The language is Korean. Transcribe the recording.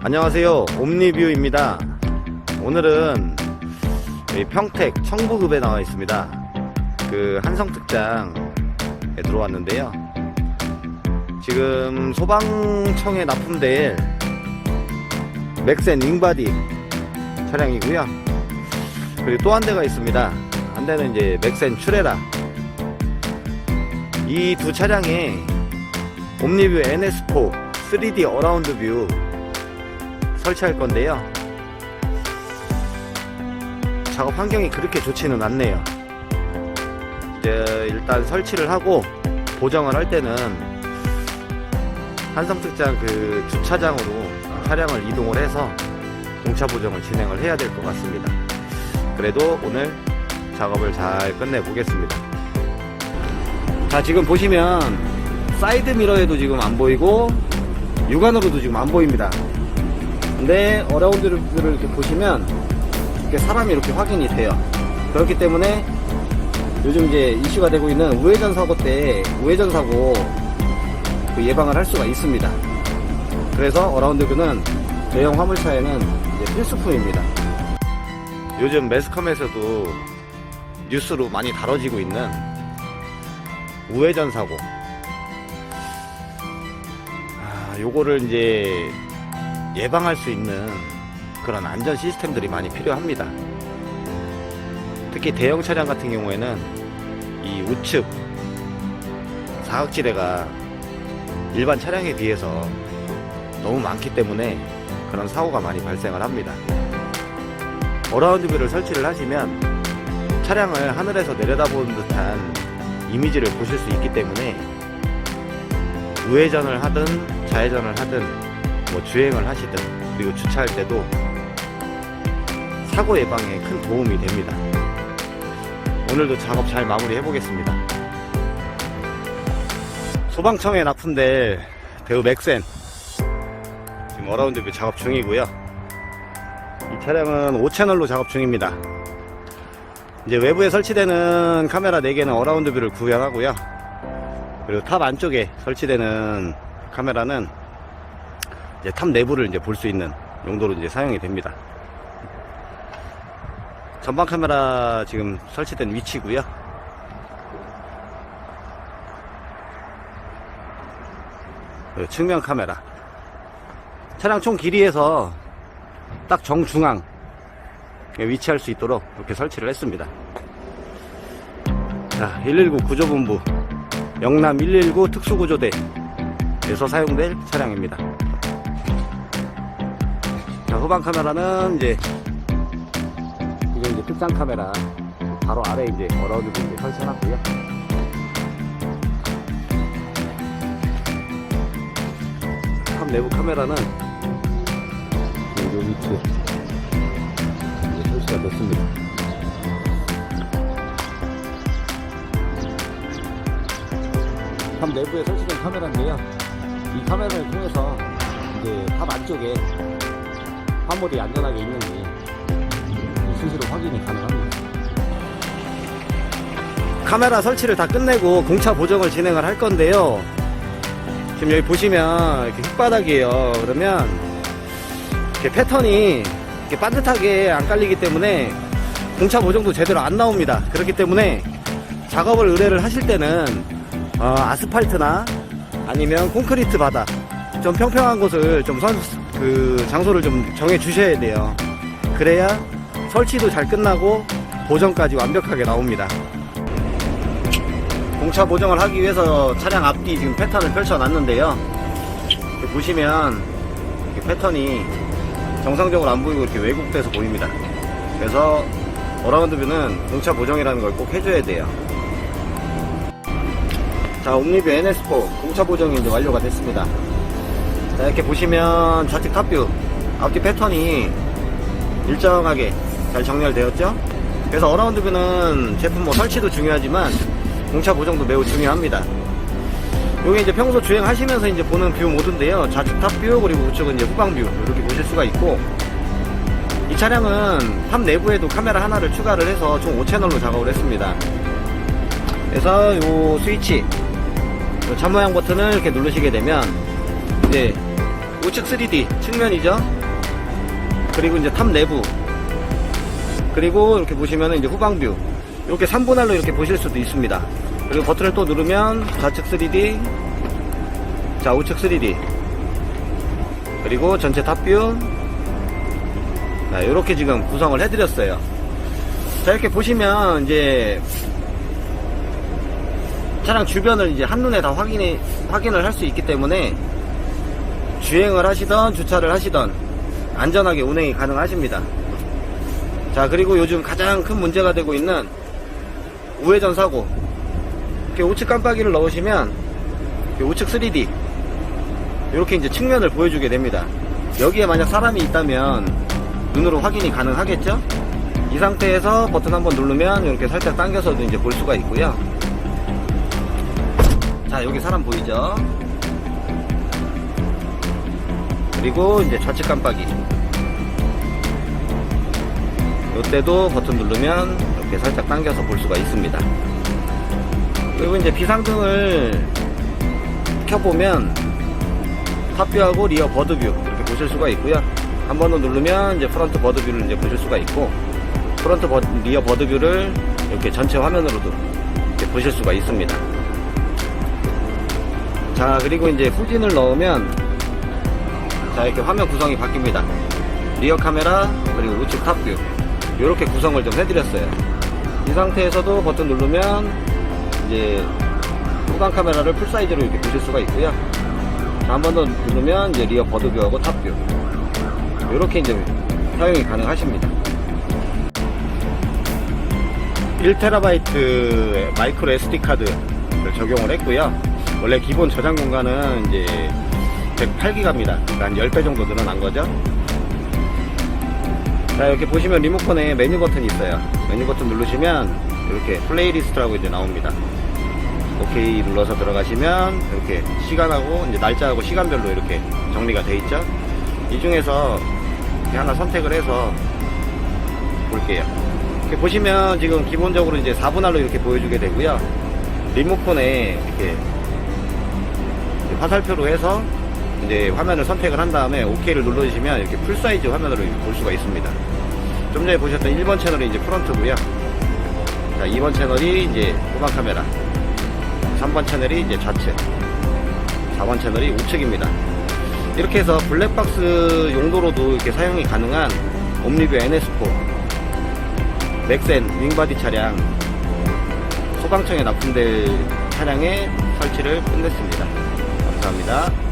안녕하세요. 옴니뷰입니다. 오늘은 이 평택 청부급에 나와 있습니다. 그 한성특장에 들어왔는데요. 지금 소방청에 납품될 맥센 윙바디 차량이고요. 그리고 또 한 대가 있습니다. 한 대는 이제 맥센 추레라. 이 두 차량에 옴니뷰 NS4 3D 어라운드 뷰 설치할 건데요. 작업 환경이 그렇게 좋지는 않네요. 이제 일단 설치를 하고 보정을 할 때는 한성특장 그 주차장으로 차량을 이동을 해서 공차 보정을 진행을 해야 될 것 같습니다. 그래도 오늘 작업을 잘 끝내 보겠습니다. 자, 지금 보시면 사이드 미러에도 지금 안 보이고 육안으로도 지금 안 보입니다. 근데 어라운드를 이렇게 보시면 이렇게 사람이 이렇게 확인이 돼요. 그렇기 때문에 요즘 이제 이슈가 되고 있는 우회전 사고 때 우회전 사고 그 예방을 할 수가 있습니다. 그래서 어라운드뷰는 대형 화물차에는 필수품입니다. 요즘 매스컴에서도 뉴스로 많이 다뤄지고 있는 우회전 사고. 아, 요거를 이제 예방할 수 있는 그런 안전 시스템들이 많이 필요합니다. 특히 대형 차량 같은 경우에는 이 우측 사각지대가 일반 차량에 비해서 너무 많기 때문에 그런 사고가 많이 발생을 합니다. 어라운드뷰를 설치를 하시면 차량을 하늘에서 내려다보는 듯한 이미지를 보실 수 있기 때문에 우회전을 하든 좌회전을 하든 뭐 주행을 하시든 그리고 주차할 때도 사고 예방에 큰 도움이 됩니다. 오늘도 작업 잘 마무리해 보겠습니다. 소방청에 납품될 대우 맥센 지금 어라운드뷰 작업 중이고요. 이 차량은 5채널로 작업 중입니다. 이제 외부에 설치되는 카메라 4개는 어라운드뷰를 구현하고요. 그리고 탑 안쪽에 설치되는 카메라는 이제 탑 내부를 이제 볼 수 있는 용도로 이제 사용이 됩니다. 전방 카메라 지금 설치된 위치고요. 그리고 측면 카메라. 차량 총 길이에서 딱 정중앙 위치할 수 있도록 이렇게 설치를 했습니다. 자, 119 구조본부 영남 119 특수구조대에서 사용될 차량입니다. 자, 후방 카메라는 이제 이게 이제 특장 카메라 바로 아래 이제 어라운드 이제 설치해놨고요. 탑 내부 카메라는 요 밑에 이제 설치가 됐습니다. 탑 내부에 설치된 카메라인데요. 이 카메라를 통해서 이제 탑 안쪽에 화물이 안전하게 있는지 수시로 확인이 가능합니다. 카메라 설치를 다 끝내고 공차 보정을 진행을 할 건데요. 지금 여기 보시면 이렇게 흙바닥이에요. 그러면 이렇게 패턴이 이렇게 반듯하게 안 깔리기 때문에 공차 보정도 제대로 안 나옵니다. 그렇기 때문에 작업을 의뢰를 하실 때는 어, 아스팔트나 아니면 콘크리트 바닥 좀 평평한 곳을 좀 선, 그 장소를 좀 정해 주셔야 돼요. 그래야 설치도 잘 끝나고 보정까지 완벽하게 나옵니다. 공차 보정을 하기 위해서 차량 앞뒤 지금 패턴을 펼쳐 놨는데요. 이렇게 보시면 패턴이 정상적으로 안 보이고 이렇게 왜곡돼서 보입니다. 그래서 어라운드 뷰는 공차 보정이라는 걸 꼭 해줘야 돼요. 자, 옴니뷰 NS4 공차 보정이 이제 완료가 됐습니다. 자, 이렇게 보시면 좌측 탑뷰 앞뒤 패턴이 일정하게 잘 정렬되었죠? 그래서 어라운드 뷰는 제품 뭐 설치도 중요하지만 공차 보정도 매우 중요합니다. 요게 이제 평소 주행하시면서 이제 보는 뷰 모드인데요. 좌측 탑뷰 그리고 우측은 이제 후방 뷰 이렇게 보실 수가 있고 이 차량은 탑 내부에도 카메라 하나를 추가를 해서 총 5채널로 작업을 했습니다. 그래서 요 스위치 요 참모양 버튼을 이렇게 누르시게 되면 이제 우측 3D 측면이죠. 그리고 이제 탑 내부. 그리고 이렇게 보시면 이제 후방뷰. 이렇게 3분할로 이렇게 보실 수도 있습니다. 그리고 버튼을 또 누르면 좌측 3D, 자 우측 3D, 그리고 전체 탑뷰. 자, 이렇게 지금 구성을 해드렸어요. 자 이렇게 보시면 이제 차량 주변을 이제 한눈에 다 확인이, 확인을 할 수 있기 때문에 주행을 하시던 주차를 하시던 안전하게 운행이 가능하십니다. 자, 그리고 요즘 가장 큰 문제가 되고 있는 우회전 사고. 이렇게 우측 깜빡이를 넣으시면 우측 3D 이렇게 이제 측면을 보여주게 됩니다. 여기에 만약 사람이 있다면 눈으로 확인이 가능하겠죠? 이 상태에서 버튼 한번 누르면 이렇게 살짝 당겨서도 이제 볼 수가 있고요. 자, 여기 사람 보이죠? 그리고 이제 좌측 깜빡이. 이때도 버튼 누르면 이렇게 살짝 당겨서 볼 수가 있습니다. 그리고 이제 비상등을 켜보면 탑뷰하고 리어 버드뷰 이렇게 보실 수가 있고요. 한 번 더 누르면 이제 프런트 버드뷰를 이제 보실 수가 있고 프런트 버, 리어 버드뷰를 이렇게 전체 화면으로도 이렇게 보실 수가 있습니다. 자 그리고 이제 후진을 넣으면 자 이렇게 화면 구성이 바뀝니다. 리어 카메라 그리고 우측 탑뷰. 이렇게 구성을 좀 해드렸어요. 이 상태에서도 버튼 누르면 이제 후방 카메라를 풀 사이즈로 이렇게 보실 수가 있고요. 한 번 더 누르면 이제 리어 버드뷰하고 탑뷰. 이렇게 이제 사용이 가능하십니다. 1TB 마이크로 SD 카드를 적용을 했고요. 원래 기본 저장 공간은 이제 108기가입니다. 그러니까 한 10배 정도 늘어난 거죠. 자, 이렇게 보시면 리모컨에 메뉴 버튼이 있어요. 메뉴 버튼 누르시면 이렇게 플레이리스트라고 이제 나옵니다. 오케이 눌러서 들어가시면 이렇게 시간하고 이제 날짜하고 시간별로 이렇게 정리가 돼 있죠. 이 중에서 하나 선택을 해서 볼게요. 이렇게 보시면 지금 기본적으로 이제 4분할로 이렇게 보여주게 되고요. 리모컨에 이렇게 화살표로 해서 이제 화면을 선택을 한 다음에 OK를 눌러주시면 이렇게 풀 사이즈 화면으로 이렇게 볼 수가 있습니다. 좀 전에 보셨던 1번 채널이 이제 프런트고요. 자, 2번 채널이 이제 후방 카메라. 3번 채널이 이제 좌측. 4번 채널이 우측입니다. 이렇게 해서 블랙박스 용도로도 이렇게 사용이 가능한 옴니뷰 NS4 넥센 윙바디 차량 소방청에 납품될 차량의 설치를 끝냈습니다. 감사합니다.